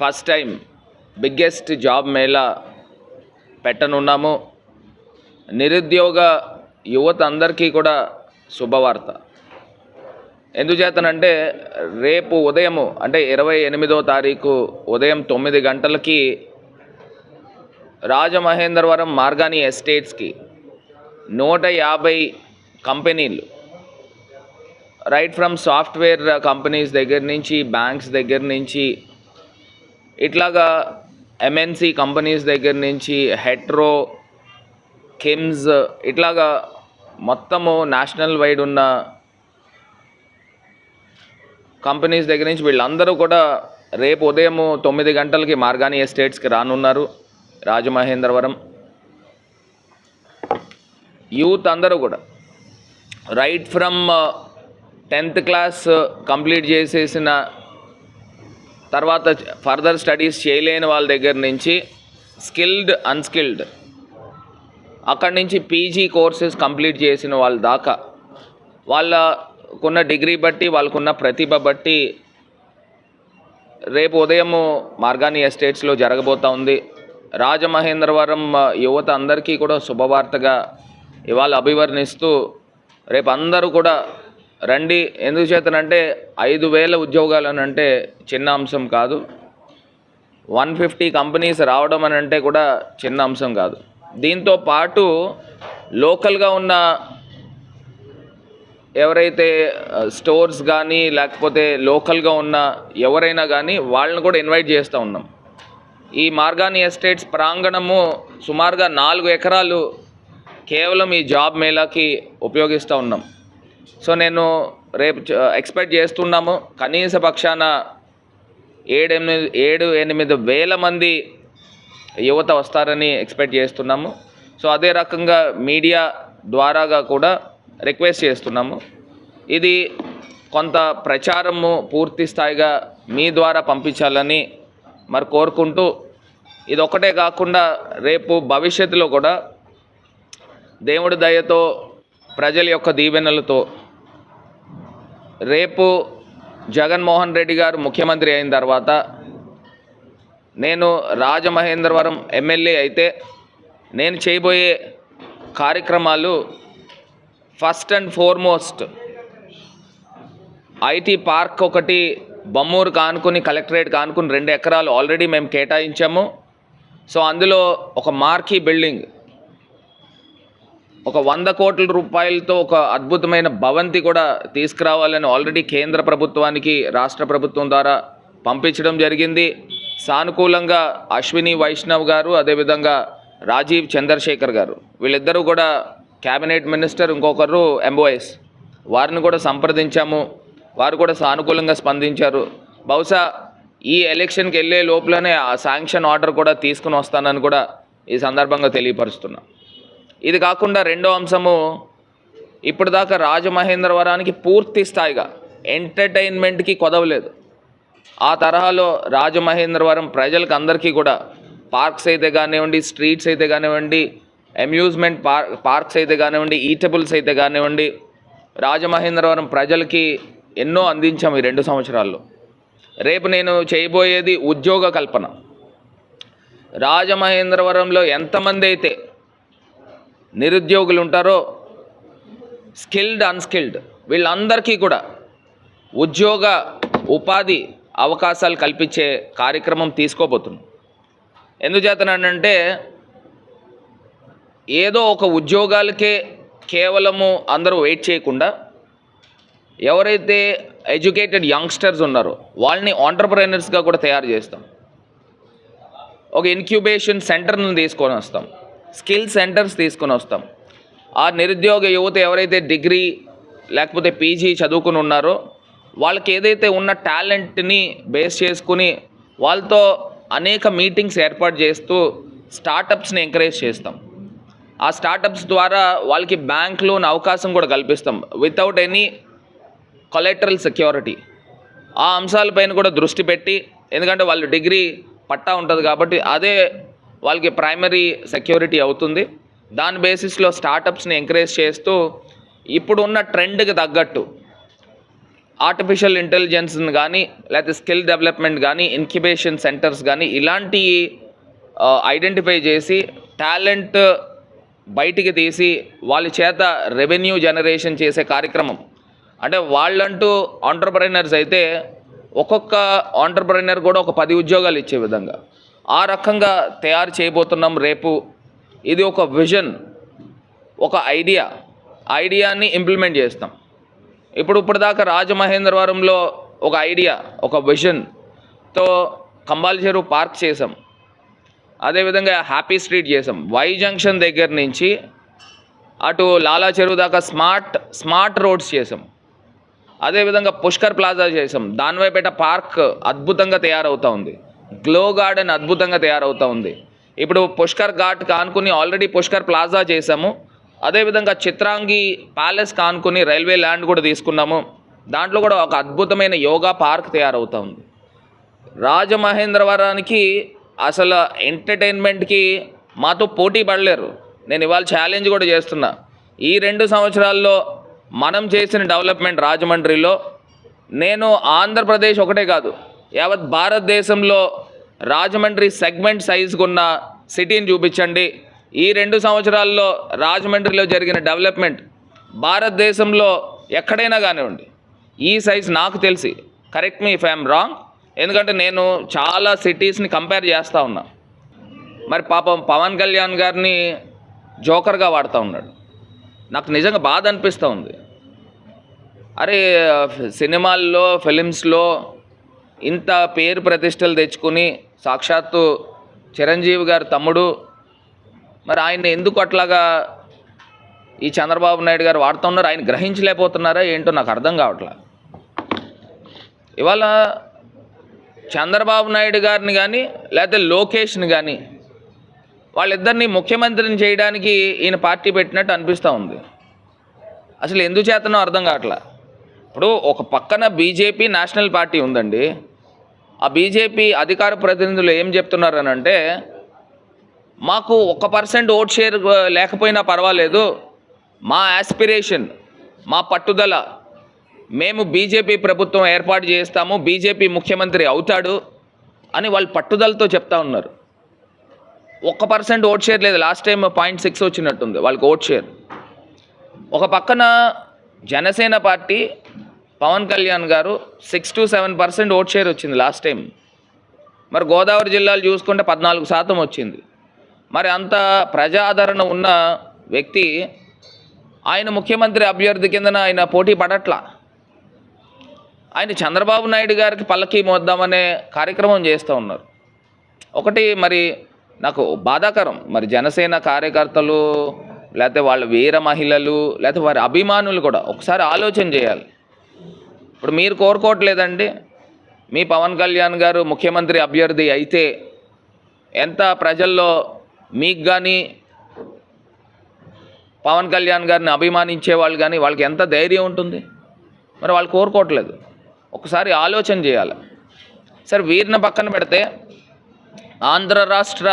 First time biggest job mela పెట్టనున్నాము. నిరుద్యోగ యువత అందరికీ కూడా శుభవార్త. ఎందుచేతనంటే రేపు ఉదయము అంటే ఇరవై ఎనిమిదో తారీఖు ఉదయం తొమ్మిది గంటలకి రాజమహేంద్రవరం మార్గాని ఎస్టేట్స్కి నూట యాభై కంపెనీలు రైట్ ఫ్రమ్ సాఫ్ట్వేర్ కంపెనీస్ దగ్గర నుంచి బ్యాంక్స్ దగ్గర నుంచి ఇట్లాగా ఎంఎన్సి కంపెనీస్ దగ్గర నుంచి హెట్రో కిమ్స్ ఇట్లాగా మొత్తము నేషనల్ వైడ్ ఉన్న కంపెనీస్ దగ్గర నుంచి వీళ్ళందరూ కూడా రేపు ఉదయం తొమ్మిది గంటలకి మార్గాని ఎస్టేట్స్కి రానున్నారు. రాజమహేంద్రవరం. యూత్ అందరూ కూడా right from tenth class complete చేసేసిన తర్వాత ఫర్దర్ స్టడీస్ చేయలేని వాళ్ళ దగ్గర నుంచి స్కిల్డ్ అన్స్కిల్డ్ అక్కడి నుంచి పీజీ కోర్సెస్ కంప్లీట్ చేసిన వాళ్ళ దాకా వాళ్ళకున్న డిగ్రీ బట్టి వాళ్ళకున్న ప్రతిభ బట్టి రేపు ఉదయము మార్గాని ఎస్టేట్స్లో జరగబోతూ ఉంది. రాజమహేంద్రవరం యువత అందరికీ కూడా శుభవార్తగా ఇవాళ అభివర్ణిస్తూ రేపు అందరూ కూడా రండి ఎందుకు చేతనంటే ఐదు వేల ఉద్యోగాలు అని అంటే చిన్న అంశం కాదు. వన్ ఫిఫ్టీ కంపెనీస్ రావడం అని అంటే కూడా చిన్న అంశం కాదు. దీంతో పాటు లోకల్గా ఉన్న ఎవరైతే స్టోర్స్ కానీ లేకపోతే లోకల్గా ఉన్న ఎవరైనా కానీ వాళ్ళని కూడా ఇన్వైట్ చేస్తూ ఉన్నాం. ఈ మార్గాని ఎస్టేట్స్ ప్రాంగణము సుమారుగా నాలుగు ఎకరాలు కేవలం ఈ జాబ్ మేళాకి ఉపయోగిస్తూ ఉన్నాం. సో నేను రేపు ఎక్స్పెక్ట్ చేస్తున్నాము. కనీస పక్షాన ఏడెనిమిది ఏడు ఎనిమిది వేల మంది యువత వస్తారని ఎక్స్పెక్ట్ చేస్తున్నాము. సో అదే రకంగా మీడియా ద్వారాగా కూడా రిక్వెస్ట్ చేస్తున్నాము. ఇది కొంత ప్రచారము పూర్తి స్థాయిగా మీ ద్వారా పంపించాలని మరి కోరుకుంటూ ఇది ఒక్కటే కాకుండా రేపు భవిష్యత్తులో కూడా దేవుడి దయతో ప్రజల యొక్క దీవెనలతో రేపు జగన్మోహన్ రెడ్డి గారు ముఖ్యమంత్రి అయిన తర్వాత నేను రాజమహేంద్రవరం ఎమ్మెల్యే అయితే నేను చేయబోయే కార్యక్రమాలు first and foremost IT park ఒకటి బొమ్మూరు కానుకుని కలెక్టరేట్ కానుకుని రెండు ఎకరాలు ఆల్రెడీ మేము కేటాయించాము. సో అందులో ఒక మార్కీ బిల్డింగ్ ఒక వంద కోట్ల రూపాయలతో ఒక అద్భుతమైన భవంతి కూడా తీసుకురావాలని ఆల్రెడీ కేంద్ర ప్రభుత్వానికి రాష్ట్ర ప్రభుత్వం ద్వారా పంపించడం జరిగింది. సానుకూలంగా అశ్విని వైష్ణవ్ గారు అదేవిధంగా రాజీవ్ చంద్రశేఖర్ గారు వీళ్ళిద్దరూ కూడా క్యాబినెట్ మినిస్టర్ ఇంకొకరు ఎంఓఎస్. వారిని కూడా సంప్రదించాము. వారు కూడా సానుకూలంగా స్పందించారు. బహుశా ఈ ఎలక్షన్కి వెళ్ళే లోపలనే ఆ శాంక్షన్ ఆర్డర్ కూడా తీసుకుని వస్తానని కూడా ఈ సందర్భంగా తెలియపరుస్తున్నా. ఇది కాకుండా రెండో అంశము ఇప్పటిదాకా రాజమహేంద్రవరానికి పూర్తి స్థాయిగా ఎంటర్టైన్మెంట్కి కొదవలేదు. ఆ తరహాలో రాజమహేంద్రవరం ప్రజలకు అందరికీ కూడా పార్క్స్ అయితే కానివ్వండి స్ట్రీట్స్ అయితే కానివ్వండి అమ్యూజ్మెంట్ పార్ పార్క్స్ అయితే కానివ్వండి ఈటబుల్స్ అయితే కానివ్వండి రాజమహేంద్రవరం ప్రజలకి ఎన్నో అందించాము ఈ రెండు సంవత్సరాల్లో. రేపు నేను చేయబోయేది ఉద్యోగ కల్పన. రాజమహేంద్రవరంలో ఎంతమంది అయితే నిరుద్యోగులు ఉంటారో స్కిల్డ్ అన్స్కిల్డ్ వీళ్ళందరికీ కూడా ఉద్యోగ ఉపాధి అవకాశాలు కల్పించే కార్యక్రమం తీసుకోబోతున్నాం. ఎందుచేతనంటే ఏదో ఒక ఉద్యోగాలకే కేవలము అందరూ వెయిట్ చేయకుండా ఎవరైతే ఎడ్యుకేటెడ్ యంగ్స్టర్స్ ఉన్నారో వాళ్ళని ఆంటర్ప్రైనర్స్గా కూడా తయారు చేస్తాం. ఒక ఇన్క్యుబేషన్ సెంటర్ని తీసుకొని వస్తాం స్కిల్ సెంటర్స్ తీసుకొని వస్తాం. ఆ నిరుద్యోగ యువత ఎవరైతే డిగ్రీ లేకపోతే పీజీ చదువుకుని ఉన్నారో వాళ్ళకి ఏదైతే ఉన్న టాలెంట్ని బేస్ చేసుకుని వాళ్ళతో అనేక మీటింగ్స్ ఏర్పాటు చేస్తూ స్టార్టప్స్ని ఎంకరేజ్ చేస్తాం. ఆ స్టార్టప్స్ ద్వారా వాళ్ళకి బ్యాంక్ లోన్ అవకాశం కూడా కల్పిస్తాం. Without any collateral security. ఆ అంశాలపైన కూడా దృష్టి పెట్టి ఎందుకంటే వాళ్ళు డిగ్రీ పట్టా ఉంటుంది కాబట్టి అదే వాళ్ళకి ప్రైమరీ సెక్యూరిటీ అవుతుంది. దాని బేసిస్లో స్టార్టప్స్ని ఎంకరేజ్ చేస్తూ ఇప్పుడున్న ట్రెండ్కి తగ్గట్టు ఆర్టిఫిషియల్ ఇంటెలిజెన్స్ని కానీ లేకపోతే స్కిల్ డెవలప్మెంట్ కానీ ఇన్క్యుబేషన్ సెంటర్స్ కానీ ఇలాంటి ఐడెంటిఫై చేసి టాలెంట్ బయటికి తీసి వాళ్ళ చేత రెవెన్యూ జనరేషన్ చేసే కార్యక్రమం. అంటే వాళ్ళంటూ ఆంటర్ప్రైనర్స్ అయితే ఒక్కొక్క ఆంటర్ప్రైనర్ కూడా ఒక పది ఉద్యోగాలు ఇచ్చే విధంగా. ఆ రకంగా తయారు చేయబోతున్నాం రేపు. ఇది ఒక విజన్ ఒక ఐడియా. ఐడియాని ఇంప్లిమెంట్ చేస్తాం. ఇప్పుడు ఇప్పుడు దాకా రాజమహేంద్రవరంలో ఒక ఐడియా ఒక విజన్తో కంబాల్ చెరువు పార్క్ చేసాం అదేవిధంగా హ్యాపీ స్ట్రీట్ చేసాం వై జంక్షన్ దగ్గర నుంచి అటు లాలా చెరువు దాకా స్మార్ట్ స్మార్ట్ రోడ్స్ చేసాం అదేవిధంగా పుష్కర్ ప్లాజా చేసాం దానివైపేట పార్క్ అద్భుతంగా తయారవుతూ ఉంది. గ్లో గార్డెన్ అద్భుతంగా తయారవుతూ ఉంది. ఇప్పుడు పుష్కర్ ఘాట్ కానుకుని ఆల్రెడీ పుష్కర్ ప్లాజా చేసాము అదేవిధంగా చిత్రాంగి ప్యాలెస్ కానుకుని రైల్వే ల్యాండ్ కూడా తీసుకున్నాము. దాంట్లో కూడా ఒక అద్భుతమైన యోగా పార్క్ తయారవుతూ ఉంది. రాజమహేంద్రవరానికి అసలు ఎంటర్టైన్మెంట్కి మాతో పోటీ పడలేరు. నేను ఇవాళ ఛాలెంజ్ కూడా చేస్తున్నా. ఈ రెండు సంవత్సరాల్లో మనం చేసిన డెవలప్మెంట్ రాజమండ్రిలో నేను ఆంధ్రప్రదేశ్ ఒకటే కాదు యావత్ భారతదేశంలో రాజమండ్రి సెగ్మెంట్ సైజుకున్న సిటీని చూపించండి. ఈ రెండు సంవత్సరాల్లో రాజమండ్రిలో జరిగిన డెవలప్మెంట్ భారతదేశంలో ఎక్కడైనా కానివ్వండి. ఈ సైజ్ నాకు తెలిసి correct me if I'm wrong ఎందుకంటే నేను చాలా సిటీస్ని కంపేర్ చేస్తూ ఉన్నా. మరి పాపం పవన్ కళ్యాణ్ గారిని జోకర్గా వాడుతూ ఉన్నాడు. నాకు నిజంగా బాధ అనిపిస్తూ ఉంది. అరే సినిమాల్లో ఫిలిమ్స్లో ఇంత పేరు ప్రతిష్టలు తెచ్చుకుని సాక్షాత్తు చిరంజీవి గారు తమ్ముడు. మరి ఆయన ఎందుకు అట్లాగా ఈ చంద్రబాబు నాయుడు గారు వాడుతున్నారు ఆయన గ్రహించలేకపోతున్నారా ఏంటో నాకు అర్థం కావట్లా? ఇవాళ చంద్రబాబు నాయుడు గారిని కానీ లేకపోతే లోకేష్ని కానీ వాళ్ళిద్దరిని ముఖ్యమంత్రిని చేయడానికి ఈయన పార్టీ పెట్టినట్టు అనిపిస్తూ ఉంది. అసలు ఎందుచేతనో అర్థం కావట్లా? ఇప్పుడు ఒక పక్కన బీజేపీ నేషనల్ పార్టీ ఉందండి. ఆ బీజేపీ అధికార ప్రతినిధులు ఏం చెప్తున్నారు అంటే మాకు ఒక పర్సెంట్ ఓట్ షేర్ లేకపోయినా పర్వాలేదు మా యాస్పిరేషన్ మా పట్టుదల మేము బీజేపీ ప్రభుత్వం ఏర్పాటు చేస్తాము బీజేపీ ముఖ్యమంత్రి అవుతాడు అని వాళ్ళు పట్టుదలతో చెప్తా ఉన్నారు. ఒక్క పర్సెంట్ ఓట్ షేర్ లేదు లాస్ట్ టైం పాయింట్ సిక్స్ వచ్చినట్టుంది వాళ్ళకి ఓట్ షేర్. ఒక పక్కన జనసేన పార్టీ పవన్ కళ్యాణ్ గారు six to seven percent vote share వచ్చింది లాస్ట్ టైం మరి గోదావరి జిల్లాలు చూసుకుంటే పద్నాలుగు శాతం వచ్చింది. మరి అంత ప్రజాదరణ ఉన్న వ్యక్తి ఆయన ముఖ్యమంత్రి అభ్యర్థి కిందన ఆయన పోటీ పడట్లా? ఆయన చంద్రబాబు నాయుడు గారికి పల్లకి మోద్దామనే కార్యక్రమం చేస్తూ ఉన్నారు. ఒకటి మరి నాకు బాధాకరం. మరి జనసేన కార్యకర్తలు లేకపోతే వాళ్ళ వీర మహిళలు లేకపోతే వారి అభిమానులు కూడా ఒకసారి ఆలోచన చేయాలి. ఇప్పుడు మీరు కోరుకోవట్లేదండి. మీ పవన్ కళ్యాణ్ గారు ముఖ్యమంత్రి అభ్యర్థి అయితే ఎంత ప్రజల్లో మీకు కానీ పవన్ కళ్యాణ్ గారిని అభిమానించే వాళ్ళు కానీ వాళ్ళకి ఎంత ధైర్యం ఉంటుంది? మరి వాళ్ళు కోరుకోవట్లేదు. ఒకసారి ఆలోచన చేయాలి. సరే వీరిని పక్కన పెడితే ఆంధ్ర రాష్ట్ర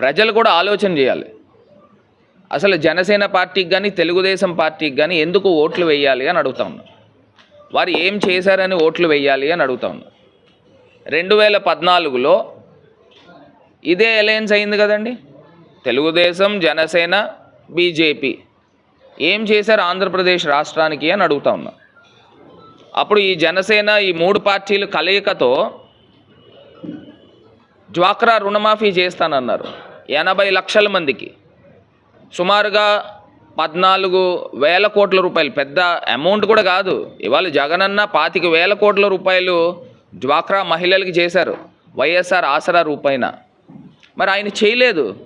ప్రజలు కూడా ఆలోచన చేయాలి. అసలు జనసేన పార్టీకి కానీ తెలుగుదేశం పార్టీకి కానీ ఎందుకు ఓట్లు వేయాలి అని అడుగుతా వారు ఏం చేశారని ఓట్లు వేయాలి అని అడుగుతా ఉన్నా రెండు వేల పద్నాలుగులో ఇదే అలయన్స్ అయింది కదండి. తెలుగుదేశం జనసేన బీజేపీ ఏం చేశారు ఆంధ్రప్రదేశ్ రాష్ట్రానికి అని అడుగుతా ఉన్నా. అప్పుడు ఈ జనసేన ఈ మూడు పార్టీలు కలయికతో డ్వాక్రా రుణమాఫీ చేస్తానన్నారు. ఎనభై లక్షల మందికి. సుమారుగా పద్నాలుగు వేల కోట్ల రూపాయలు. పెద్ద అమౌంట్ కూడా కాదు. ఇవాళ జగనన్న పాతిక వేల కోట్ల రూపాయలు డ్వాక్రా మహిళలకి చేశారు. వైఎస్ఆర్ ఆసరా రూపాయన. మరి ఆయన చేయలేదు.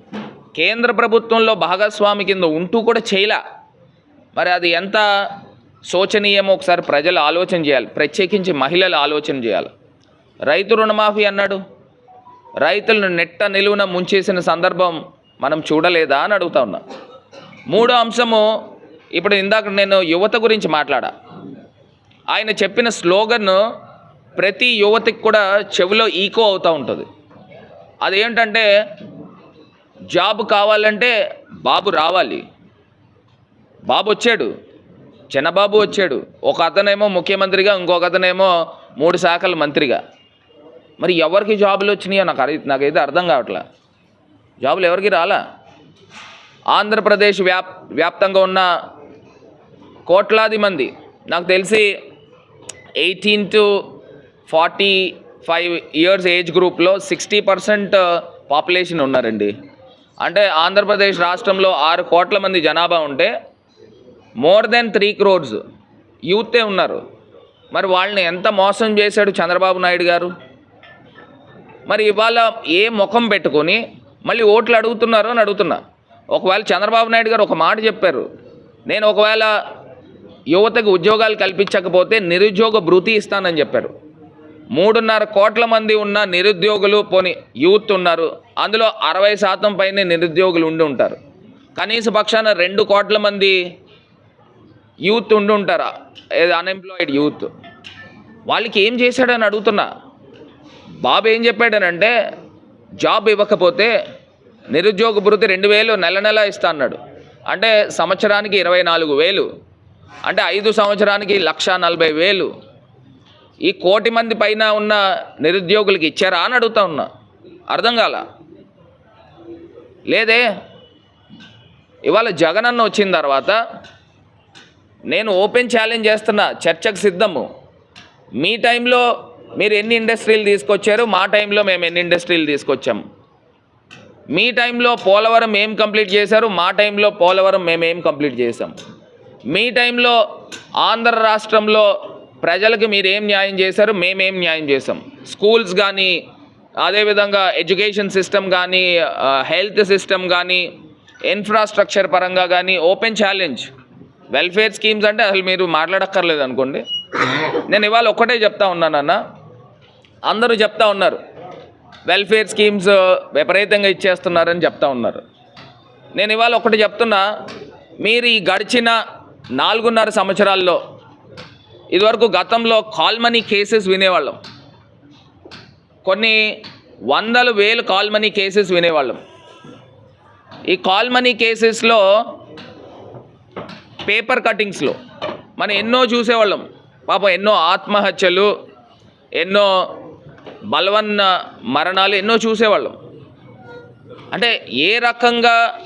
కేంద్ర ప్రభుత్వంలో భాగస్వామి కింద ఉంటూ కూడా చేయలే. మరి అది ఎంత శోచనీయమో ఒకసారి ప్రజలు ఆలోచన చేయాలి. ప్రత్యేకించి మహిళలు ఆలోచన చేయాలి. రైతు రుణమాఫీ అన్నాడు. రైతులను నెట్ట నిలువున ముంచేసిన సందర్భం మనం చూడలేదా అని అడుగుతా ఉన్నా. మూడో అంశము ఇప్పుడు ఇందాక నేను యువత గురించి మాట్లాడా. ఆయన చెప్పిన స్లోగన్ ప్రతి యువతికి కూడా చెవిలో ఈకో అవుతూ ఉంటుంది. అదేంటంటే జాబ్ కావాలంటే బాబు రావాలి. బాబు వచ్చాడు చిన్నబాబు వచ్చాడు. ఒక అతనేమో ముఖ్యమంత్రిగా ఇంకొక అతనేమో మూడు శాఖల మంత్రిగా. మరి ఎవరికి జాబులు వచ్చినాయో నాకు అరి నాకైతే అర్థం కావట్లే. జాబులు ఎవరికి రాలా? ఆంధ్రప్రదేశ్ వ్యాప్ వ్యాప్తంగా ఉన్న కోట్లాది మంది. నాకు తెలిసి eighteen to forty five years age గ్రూప్లో సిక్స్టీ పర్సెంట్ పాపులేషన్ ఉన్నారండి. అంటే ఆంధ్రప్రదేశ్ రాష్ట్రంలో ఆరు కోట్ల మంది జనాభా ఉంటే మోర్ దెన్ త్రీ క్రోర్స్ యూతే ఉన్నారు. మరి వాళ్ళని ఎంత మోసం చేశాడు చంద్రబాబు నాయుడు గారు? మరి ఇవాళ ఏ ముఖం పెట్టుకొని మళ్ళీ ఓట్లు అడుగుతున్నారో అని అడుగుతున్నా. ఒకవేళ చంద్రబాబు నాయుడు గారు ఒక మాట చెప్పారు నేను ఒకవేళ యువతకు ఉద్యోగాలు కల్పించకపోతే నిరుద్యోగ భృతి ఇస్తానని చెప్పారు. మూడున్నర కోట్ల మంది ఉన్న నిరుద్యోగులు పోని యూత్ ఉన్నారు అందులో అరవై శాతం పైనే నిరుద్యోగులు ఉండి ఉంటారు. కనీస పక్షాన రెండు కోట్ల మంది యూత్ ఉండి ఉంటారా? Unemployed youth. వాళ్ళకి ఏం చేశాడని అడుగుతున్నా. బాబు ఏం చెప్పాడనంటే జాబ్ ఇవ్వకపోతే నిరుద్యోగ భృతి రెండు వేలు నెల నెల ఇస్తా అన్నాడు. అంటే సంవత్సరానికి ఇరవై నాలుగు వేలు అంటే ఐదు సంవత్సరానికి లక్ష నలభై వేలు. ఈ కోటి మంది పైన ఉన్న నిరుద్యోగులకి ఇచ్చారా అని అడుగుతా ఉన్నా. అర్థం కాల? లేదే. ఇవాళ జగనన్న వచ్చిన తర్వాత నేను ఓపెన్ ఛాలెంజ్ చేస్తున్నా చర్చకు సిద్ధము. మీ టైంలో మీరు ఎన్ని ఇండస్ట్రీలు తీసుకొచ్చారు? మా టైంలో మేము ఎన్ని ఇండస్ట్రీలు తీసుకొచ్చాము మీ టైంలో పోలవరం ఏం కంప్లీట్ చేశారు? మా టైంలో పోలవరం మేమేం కంప్లీట్ చేసాం మీ టైంలో ఆంధ్ర రాష్ట్రంలో ప్రజలకు మీరు ఏం న్యాయం చేశారు? మేమేం న్యాయం చేసాం స్కూల్స్ కానీ అదేవిధంగా ఎడ్యుకేషన్ సిస్టమ్ కానీ హెల్త్ సిస్టమ్ కానీ ఇన్ఫ్రాస్ట్రక్చర్ పరంగా కానీ ఓపెన్ ఛాలెంజ్. వెల్ఫేర్ స్కీమ్స్ అంటే అసలు మీరు మాట్లాడక్కర్లేదు అనుకోండి. నేను ఇవాళ ఒక్కటే చెప్తా ఉన్నానన్న. అందరూ చెప్తా ఉన్నారు. వెల్ఫేర్ స్కీమ్స్ విపరీతంగా ఇచ్చేస్తున్నారని చెప్తా ఉన్నారు. నేను ఇవాళ ఒకటి చెప్తున్నా మీరు ఈ గడిచిన నాలుగున్నర సంవత్సరాల్లో ఇదివరకు గతంలో కాల్ మనీ కేసెస్ వినేవాళ్ళం. కొన్ని వందల వేలు కాల్ మనీ కేసెస్ వినేవాళ్ళం. ఈ కాల్ మనీ కేసెస్లో పేపర్ కటింగ్స్లో మనం ఎన్నో చూసేవాళ్ళం. పాపం ఎన్నో ఆత్మహత్యలు ఎన్నో బలవన్న మరణాలు ఎన్నో చూసేవాళ్ళం. అంటే ఏ రకంగా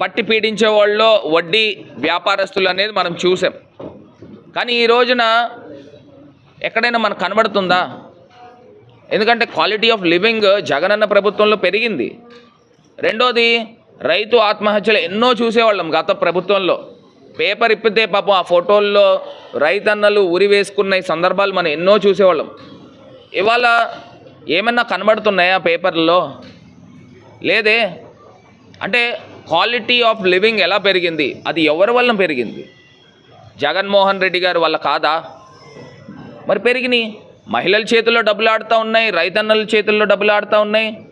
పట్టి పీడించే వాళ్ళో వడ్డీ వ్యాపారస్తులు అనేది మనం చూసాం. కానీ ఈ రోజున ఎక్కడైనా మనకు కనబడుతుందా? ఎందుకంటే క్వాలిటీ ఆఫ్ లివింగ్ జగనన్న ప్రభుత్వంలో పెరిగింది. రెండోది రైతు ఆత్మహత్యలు ఎన్నో చూసేవాళ్ళం గత ప్రభుత్వంలో. పేపర్ ఇప్పితే పాపం ఆ ఫోటోల్లో రైతన్నలు ఉరి వేసుకున్న ఈ సందర్భాలు మనం ఎన్నో చూసేవాళ్ళం. ఇవాళ ఏమన్నా కనబడుతున్నాయా పేపర్లో? లేదే. అంటే క్వాలిటీ ఆఫ్ లివింగ్ ఎలా పెరిగింది? అది ఎవరి వల్ల పెరిగింది? జగన్మోహన్ రెడ్డి గారి వల్ల కాదా? మరి పెరిగినాయి. మహిళల చేతుల్లో డబ్బులు ఆడుతూ ఉన్నాయి రైతన్నల చేతుల్లో డబ్బులు ఆడుతూ ఉన్నాయి.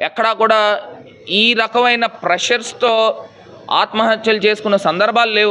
ఎక్కడా కూడా ఈ రకమైన ప్రెషర్స్తో ఆత్మహత్యలు చేసుకున్న సందర్భాలు లేవు.